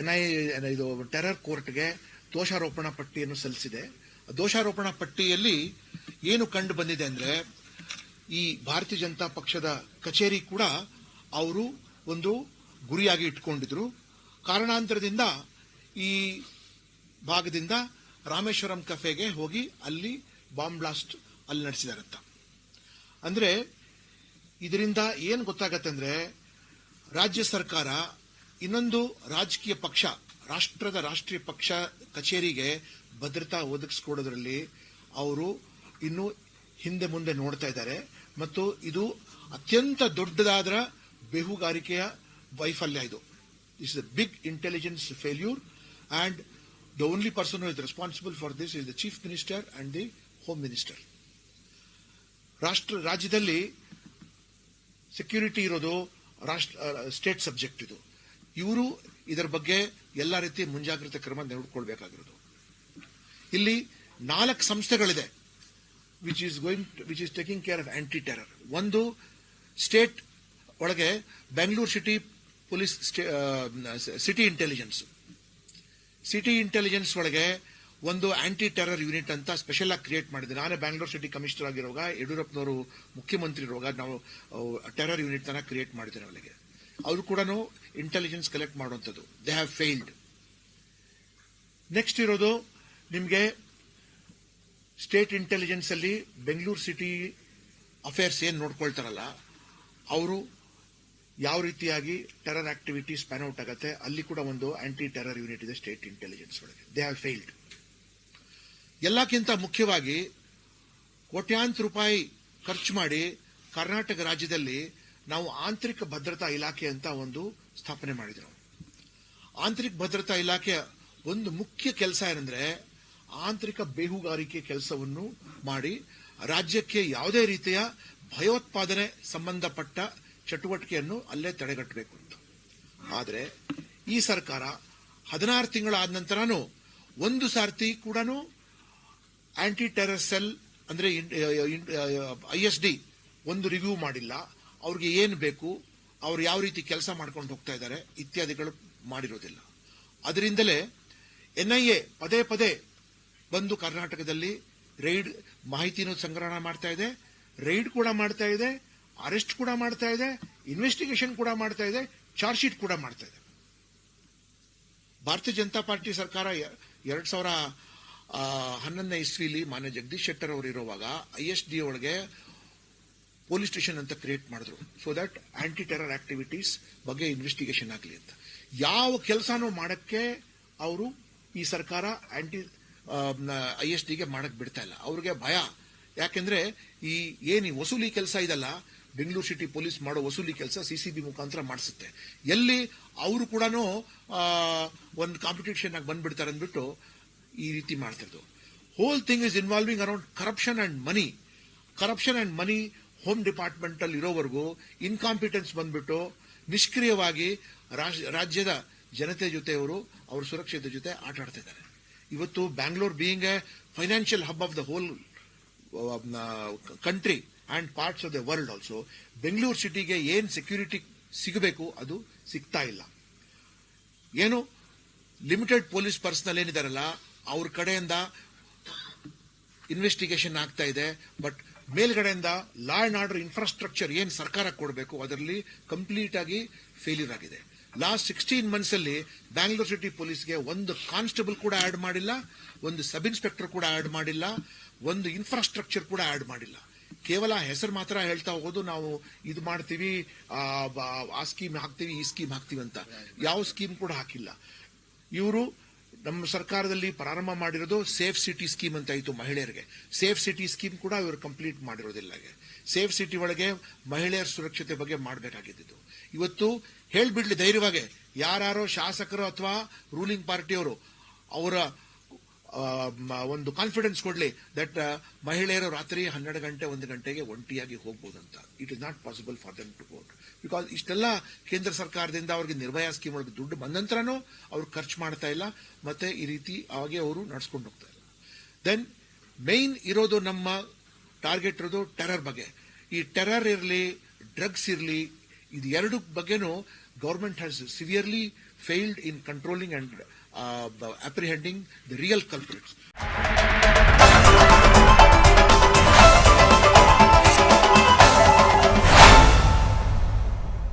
NI ಇದು terror ಕೋರ್ಟ್ಗೆ ದೋಷಾರೋಪಣಾ ಪಟ್ಟಿಯನ್ನು ಸಲ್ಲಿಸಿದೆ. ದೋಷಾರೋಪಣಾ ಪಟ್ಟಿಯಲ್ಲಿ ಏನು ಕಂಡು ಬಂದಿದೆ ಅಂದ್ರೆ, ಈ ಭಾರತೀಯ ಜನತಾ ಪಕ್ಷದ ಕಚೇರಿ ಕೂಡ ಅವರು ಒಂದು ಗುರಿಯಾಗಿ ಇಟ್ಕೊಂಡಿದ್ರು. ಕಾರಣಾಂತರದಿಂದ ಈ ಭಾಗದಿಂದ ರಾಮೇಶ್ವರಂ ಕಫೆಗೆ ಹೋಗಿ ಅಲ್ಲಿ ಬಾಂಬ್ ಬ್ಲಾಸ್ಟ್ ಅಲ್ಲಿ ನಡೆಸಿದಾರಂತ. ಅಂದ್ರೆ, ಇದರಿಂದ ಏನು ಗೊತ್ತಾಗತ್ತೆ ಅಂದ್ರೆ, ರಾಜ್ಯ ಸರ್ಕಾರ ಇನ್ನೊಂದು ರಾಜಕೀಯ ಪಕ್ಷ, ರಾಷ್ಟ್ರದ ರಾಷ್ಟ್ರೀಯ ಪಕ್ಷ ಕಚೇರಿಗೆ ಭದ್ರತಾ ಒದಗಿಸ್ಕೊಡೋದ್ರಲ್ಲಿ ಅವರು ಇನ್ನು ಹಿಂದೆ ಮುಂದೆ ನೋಡ್ತಾ ಇದ್ದಾರೆ. ಮತ್ತು ಇದು ಅತ್ಯಂತ ದೊಡ್ಡದಾದ ಬೇಹುಗಾರಿಕೆಯ ವೈಫಲ್ಯ ಇದು. Is the big intelligence failure and the only person is responsible for this is the chief minister and the home minister ರಾಷ್ಟ್ರ, ರಾಜ್ಯದಲ್ಲಿ ಸೆಕ್ಯೂರಿಟಿ ಇರೋದು ರಾಷ್ಟ್ರ ಸ್ಟೇಟ್ ಸಬ್ಜೆಕ್ಟ್ ಇದು. ಇವರು ಇದರ ಬಗ್ಗೆ ಎಲ್ಲ ರೀತಿ ಮುಂಜಾಗ್ರತೆ ಕ್ರಮ ನೋಡ್ಕೊಳ್ಬೇಕಾಗಿರೋದು ಇಲ್ಲಿ ನಾಲ್ಕು ಸಂಸ್ಥೆಗಳಿದೆ which is going which is taking care of anti terror ಒಂದು ಸ್ಟೇಟ್ ಒಳಗೆ Bengaluru city police city intelligence city intelligence ಒಳಗೆ ಒಂದು ಆಂಟಿ ಟೆರರ್ ಯೂನಿಟ್ ಅಂತ ಸ್ಪೆಷಲ್ ಆಗಿ ಕ್ರಿಯೇಟ್ ಮಾಡಿದೆ. ನಾನೇ ಬ್ಯಾಂಗ್ಳೂರ್ ಸಿಟಿ ಕಮಿಷನರ್ ಆಗಿರುವಾಗ, ಯಡಿಯೂರಪ್ಪನವರು ಮುಖ್ಯಮಂತ್ರಿ ಇರುವಾಗ ನಾವು ಟೆರರ್ ಯೂನಿಟ್ ಅನ್ನ ಕ್ರಿಯೇಟ್ ಮಾಡಿದ್ದೇವೆ ಅವರಿಗೆ. ಅವರು ಕೂಡ ಇಂಟೆಲಿಜೆನ್ಸ್ ಕಲೆಕ್ಟ್ ಮಾಡುವಂಥದ್ದು. ದೇ ಹ್ಯಾವ್ ಫೇಲ್ಡ್ ನೆಕ್ಸ್ಟ್ ಇರೋದು ನಿಮಗೆ ಸ್ಟೇಟ್ ಇಂಟೆಲಿಜೆನ್ಸ್ ಅಲ್ಲಿ ಬೆಂಗಳೂರು ಸಿಟಿ ಅಫೇರ್ಸ್ ಏನು ನೋಡ್ಕೊಳ್ತಾರಲ್ಲ, ಅವರು ಯಾವ ರೀತಿಯಾಗಿ ಟೆರರ್ ಆಕ್ಟಿವಿಟಿ ಸ್ಪ್ಯಾನ್ ಔಟ್ ಆಗುತ್ತೆ, ಅಲ್ಲಿ ಕೂಡ ಒಂದು ಆಂಟಿ ಟೆರರ್ ಯೂನಿಟ್ ಇದೆ ಸ್ಟೇಟ್ ಇಂಟೆಲಿಜೆನ್ಸ್ ಒಳಗೆ. ದೇ ಹ್ಯಾವ್ ಫೇಲ್ಡ್ ಎಲ್ಲಕ್ಕಿಂತ ಮುಖ್ಯವಾಗಿ ಕೋಟ್ಯಾಂತರ ರೂಪಾಯಿ ಖರ್ಚು ಮಾಡಿ ಕರ್ನಾಟಕ ರಾಜ್ಯದಲ್ಲಿ ನಾವು ಆಂತರಿಕ ಭದ್ರತಾ ಇಲಾಖೆ ಅಂತ ಒಂದು ಸ್ಥಾಪನೆ ಮಾಡಿದ್ರು ಆಂತರಿಕ ಭದ್ರತಾ ಇಲಾಖೆ ಒಂದು ಮುಖ್ಯ ಕೆಲಸ ಏನಂದ್ರೆ ಆಂತರಿಕ ಬೇಹುಗಾರಿಕೆ ಕೆಲಸವನ್ನು ಮಾಡಿ ರಾಜ್ಯಕ್ಕೆ ಯಾವುದೇ ರೀತಿಯ ಭಯೋತ್ಪಾದನೆ ಸಂಬಂಧಪಟ್ಟ ಚಟುವಟಿಕೆಯನ್ನು ಅಲ್ಲೇ ತಡೆಗಟ್ಟಬೇಕು ಅಂತ ಆದರೆ ಈ ಸರ್ಕಾರ ಹದಿನಾರು ತಿಂಗಳಾದ ನಂತರನೂ ಒಂದು ಸಾರ್ತಿ ಕೂಡ ಆಂಟಿ ಟೆರರ್ ಸೆಲ್ ಅಂದ್ರೆ ಐ ಎಸ್ ಡಿ ಒಂದು ರಿವ್ಯೂ ಮಾಡಿಲ್ಲ ಅವ್ರಿಗೆ ಏನು ಬೇಕು, ಅವ್ರು ಯಾವ ರೀತಿ ಕೆಲಸ ಮಾಡ್ಕೊಂಡು ಹೋಗ್ತಾ ಇದ್ದಾರೆ ಇತ್ಯಾದಿಗಳು ಮಾಡಿರೋದಿಲ್ಲ. ಅದರಿಂದಲೇ ಎನ್ಐಎ ಪದೇ ಪದೇ ಬಂದು ಕರ್ನಾಟಕದಲ್ಲಿ ರೈಡ್ ಮಾಹಿತಿನೂ ಸಂಗ್ರಹಣ ಮಾಡ್ತಾ ಇದೆ, ರೈಡ್ ಕೂಡ ಮಾಡ್ತಾ ಇದೆ, ಅರೆಸ್ಟ್ ಕೂಡ ಮಾಡ್ತಾ ಇದೆ ಇನ್ವೆಸ್ಟಿಗೇಷನ್ ಕೂಡ ಮಾಡ್ತಾ ಇದೆ ಚಾರ್ಜ್ ಶೀಟ್ ಕೂಡ ಮಾಡ್ತಾ ಇದೆ. ಭಾರತೀಯ ಜನತಾ ಪಾರ್ಟಿ ಸರ್ಕಾರ ಎರಡು ಸಾವಿರ ಹನ್ನೊಂದನೇ ಇಸ್ವಿಲಿ ಮಾನ್ಯ ಜಗದೀಶ್ ಶೆಟ್ಟರ್ ಅವರು ಇರುವಾಗ, ಐ ಎಸ್ ಡಿ ಒಳಗೆ ಪೊಲೀಸ್ ಸ್ಟೇಷನ್ ಅಂತ ಕ್ರಿಯೇಟ್ ಮಾಡಿದ್ರು. So that anti terror activities ಬಗ್ಗೆ ಇನ್ವೆಸ್ಟಿಗೇಷನ್ ಆಗಲಿ ಅಂತ. ಯಾವ ಕೆಲಸನೂ ಮಾಡಕ್ಕೆ ಅವರು ಈ ಸರ್ಕಾರ ಆಂಟಿ ಐ ಎಸ್ ಡಿಗೆ ಮಾಡಕ್ ಬಿಡ್ತಾ ಇಲ್ಲ. ಅವ್ರಿಗೆ ಭಯ. ಯಾಕೆಂದ್ರೆ ಈ ಏನು ವಸೂಲಿ ಕೆಲಸ ಇದಲ್ಲ, ಬೆಂಗಳೂರು ಸಿಟಿ ಪೊಲೀಸ್ ಮಾಡೋ ವಸೂಲಿ ಕೆಲಸ ಸಿಸಿಬಿ ಮುಖಾಂತರ ಮಾಡಿಸುತ್ತೆ. ಎಲ್ಲಿ ಅವರು ಕೂಡ ಒಂದು ಕಾಂಪಿಟೇಷನ್ ಆಗಿ ಬಂದ್ಬಿಡ್ತಾರೆ ಅಂದ್ಬಿಟ್ಟು ಈ ರೀತಿ ಮಾಡ್ತಿರೋದು. Whole thing is involving around corruption and money corruption and money home department ಅಲ್ಲಿ ಇರೋವರೆಗೂ ಇನ್ಕಾಂಪಿಟೆನ್ಸ್ ಬಂದ್ಬಿಟ್ಟು ನಿಷ್ಕ್ರಿಯವಾಗಿ ರಾಜ್- ರಾಜ್ಯದ ಜನತೆ ಜೊತೆ ಅವರು ಅವ್ರ ಸುರಕ್ಷತೆ ಜೊತೆ ಆಟ ಆಡ್ತಿದ್ದಾರೆ ಇವತ್ತು Bangalore being a financial hub of the whole country and parts of the world also Bengaluru ಸಿಟಿಗೆ ಏನ್ ಸೆಕ್ಯೂರಿಟಿ ಸಿಗಬೇಕು ಅದು ಸಿಗ್ತಾ ಇಲ್ಲ. ಏನು ಲಿಮಿಟೆಡ್ ಪೊಲೀಸ್ ಪರ್ಸನಲ್ ಏನಿದಾರಲ್ಲ, ಅವ್ರ ಕಡೆಯಿಂದ ಇನ್ವೆಸ್ಟಿಗೇಷನ್ ಆಗ್ತಾ ಇದೆ ಬಟ್ ಮೇಲ್ಗಡೆಯಿಂದ ಲಾ ಅಂಡ್ ಆರ್ಡರ್ ಇನ್ಫ್ರಾಸ್ಟ್ರಕ್ಚರ್ ಏನು ಸರ್ಕಾರ ಕೊಡಬೇಕು ಅದರಲ್ಲಿ ಕಂಪ್ಲೀಟ್ ಆಗಿ ಫೇಲ್ಯೂರ್ ಆಗಿದೆ. ಲಾಸ್ಟ್ ಸಿಕ್ಸ್ಟೀನ್ ಮಂತ್ಸ್ ಅಲ್ಲಿ ಬ್ಯಾಂಗ್ಳೂರ್ ಸಿಟಿ ಪೊಲೀಸ್ಗೆ ಒಂದು ಕಾನ್ಸ್ಟೇಬಲ್ ಕೂಡ ಆಡ್ ಮಾಡಿಲ್ಲ ಒಂದು ಸಬ್ ಇನ್ಸ್ಪೆಕ್ಟರ್ ಕೂಡ ಆಡ್ ಮಾಡಿಲ್ಲ ಒಂದು ಇನ್ಫ್ರಾಸ್ಟ್ರಕ್ಚರ್ ಕೂಡ ಆಡ್ ಮಾಡಿಲ್ಲ. ಕೇವಲ ಹೆಸರು ಮಾತ್ರ ಹೇಳ್ತಾ ಹೋಗೋದು ನಾವು ಇದು ಮಾಡ್ತೀವಿ ಆ, ಸ್ಕೀಮ್ ಹಾಕ್ತೀವಿ ಈ ಸ್ಕೀಮ್ ಹಾಕ್ತೀವಿ ಅಂತ. ಯಾವ ಸ್ಕೀಮ್ ಕೂಡ ಹಾಕಿಲ್ಲ. ಇವರು ನಮ್ಮ ಸರ್ಕಾರದಲ್ಲಿ ಪ್ರಾರಂಭ ಮಾಡಿರೋದು ಸೇಫ್ ಸಿಟಿ ಸ್ಕೀಮ್ ಅಂತ ಇತ್ತು ಮಹಿಳೆಯರಿಗೆ. ಸೇಫ್ ಸಿಟಿ ಸ್ಕೀಮ್ ಕೂಡ ಇವರು ಕಂಪ್ಲೀಟ್ ಮಾಡಿರೋದಿಲ್ಲ ಸೇಫ್ ಸಿಟಿ ಒಳಗೆ ಮಹಿಳೆಯರ ಸುರಕ್ಷತೆ ಬಗ್ಗೆ ಮಾಡಬೇಕಾಗಿದ್ದು ಇವತ್ತು ಹೇಳ್ಬಿಡ್ಲಿ ಧೈರ್ಯವಾಗಿ, ಯಾರ್ಯಾರೋ ಶಾಸಕರು ಅಥವಾ ರೂಲಿಂಗ್ ಪಾರ್ಟಿಯವರು ಅವರ ಒಂದು ಕಾನ್ಫಿಡೆನ್ಸ್ ಕೊಡಲಿ ದಟ್ ಮಹಿಳೆಯರು ರಾತ್ರಿ ಹನ್ನೆರಡು ಗಂಟೆ, ಒಂದು ಗಂಟೆಗೆ ಒಂಟಿಯಾಗಿ ಹೋಗ್ಬೋದಂತ. It is not possible for them to got because ಇಷ್ಟೆಲ್ಲ ಕೇಂದ್ರ ಸರ್ಕಾರದಿಂದ ಅವ್ರಿಗೆ ನಿರ್ಭಯ ಸ್ಕೀಮ್ ಒಳಗೆ ದುಡ್ಡು ಬಂದ ನಂತರನೂ ಅವ್ರು ಖರ್ಚು ಮಾಡ್ತಾ ಇಲ್ಲ. ಮತ್ತೆ ಈ ರೀತಿ ಹಾಗೆ ಅವರು ನಡ್ಸ್ಕೊಂಡು ಹೋಗ್ತಾ ಇಲ್ಲ. ದೆನ್ ಮೈನ್ ಇರೋದು ನಮ್ಮ ಟಾರ್ಗೆಟ್ ಇರೋದು ಟೆರರ್ ಬಗ್ಗೆ. ಈ ಟೆರರ್ ಇರಲಿ ಡ್ರಗ್ಸ್ ಇರಲಿ, ಇದು ಎರಡು ಬಗ್ಗೆನೂ government has severely failed in controlling and uh, apprehending the real culprits.